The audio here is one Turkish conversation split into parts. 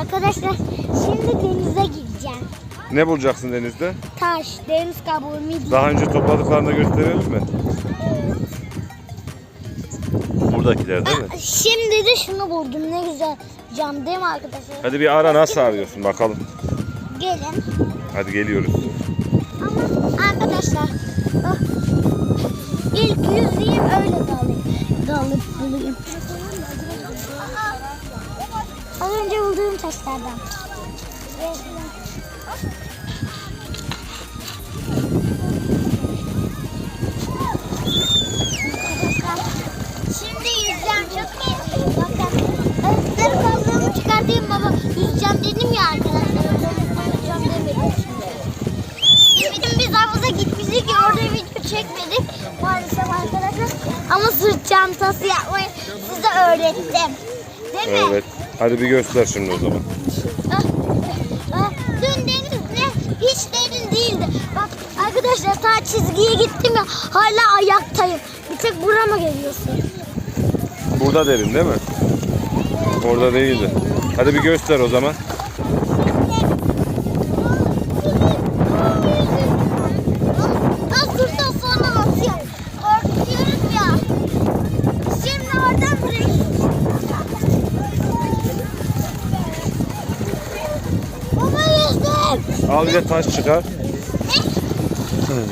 Arkadaşlar şimdi denize gideceğim. Ne bulacaksın denizde? Taş, deniz kabuğu, midye. Daha önce topladıklarını da gösterelim mi? Buradakiler değil mi? Şimdi de şunu buldum. Ne güzel cam değil mi arkadaşlar? Hadi bir ara nasıl arıyorsun bakalım. Gelin. Hadi geliyoruz. Ama arkadaşlar ah, ilk yüzeyim öyle dalayım. Dalıp bulayım. Az önce bulduğum taşlardan. Şimdi yüzeceğim çok iyi. Bakın. Ayakları kaldırımı çıkartayım baba. Yüzeceğim dedim ya arkadaşlar. Yüzeceğim demedim şimdi. Dedim biz havuza gitmiştik ya orada video çekmedik maalesef arkadaşlar. Ama sırt çantası yapmayı size öğrettim. Değil mi? Evet. Hadi bir göster şimdi o zaman. Ah, ah, Dün deniz ne? Hiç derin değildi. Bak arkadaşlar ta çizgiye gittim ya hala ayaktayım. Bir tek burama geliyorsun. Burada derin değil mi? Orada değildi. Hadi bir göster o zaman. Al bir de taş çıkar.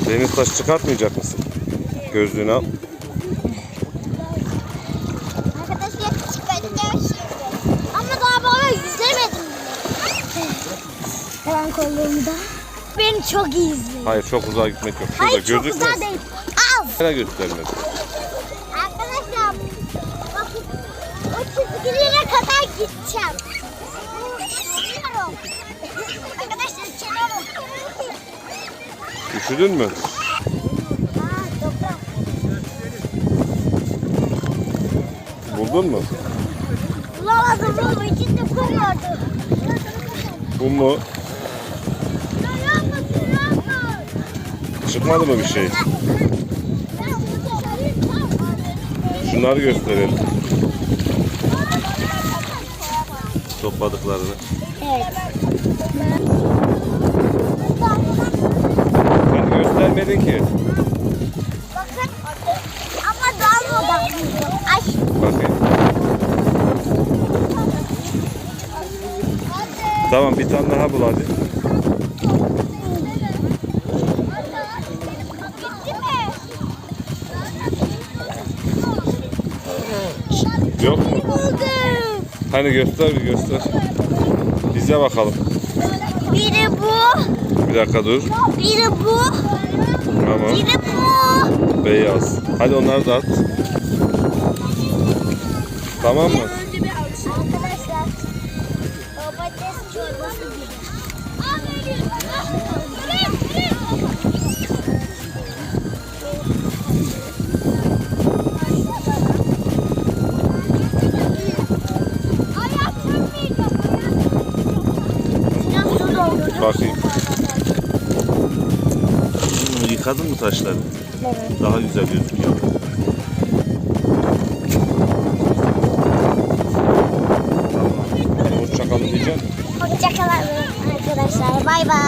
Deniz taşı çıkartmayacak mısın? Gözlüğünü al. Arkadaşlar çıkartacağım şimdi. Ama daha baba yüzemedim bile. Hemen kollarımda. Beni çok iyi izleyin. Hayır çok uzağa gitmek yok. Şurada Hayır çok gözükmez. güzel değil. Al. Nereye göstermedi? Arkadaşlar bakın o çizgilere kadar gideceğim. Üşüdün mü? Buldun mu? Bulamadım baba içinde koyuyordu. Bu mu? Yapma, yapma. Çıkmadı mı bir şey? Şunları gösterelim. Topladıklarını. Evet. Göstermedin ki. Bakın ama dalmadan Ay. Bakayım. Tamam bir tane daha bul hadi. Yok mu? Hani göster bir göster. Bize bakalım. Biri bu, Bir dakika dur. biri bu, Tamam. biri bu. Beyaz. Hadi onları da at. Tamam mı? Arkadaşlar, domates çorbası gibi. Bakayım. Yıkadın mı taşları? Evet. Daha güzel gözüküyor. Hoşçakalın diyeceğim. Hoşçakalın arkadaşlar. Bay bay.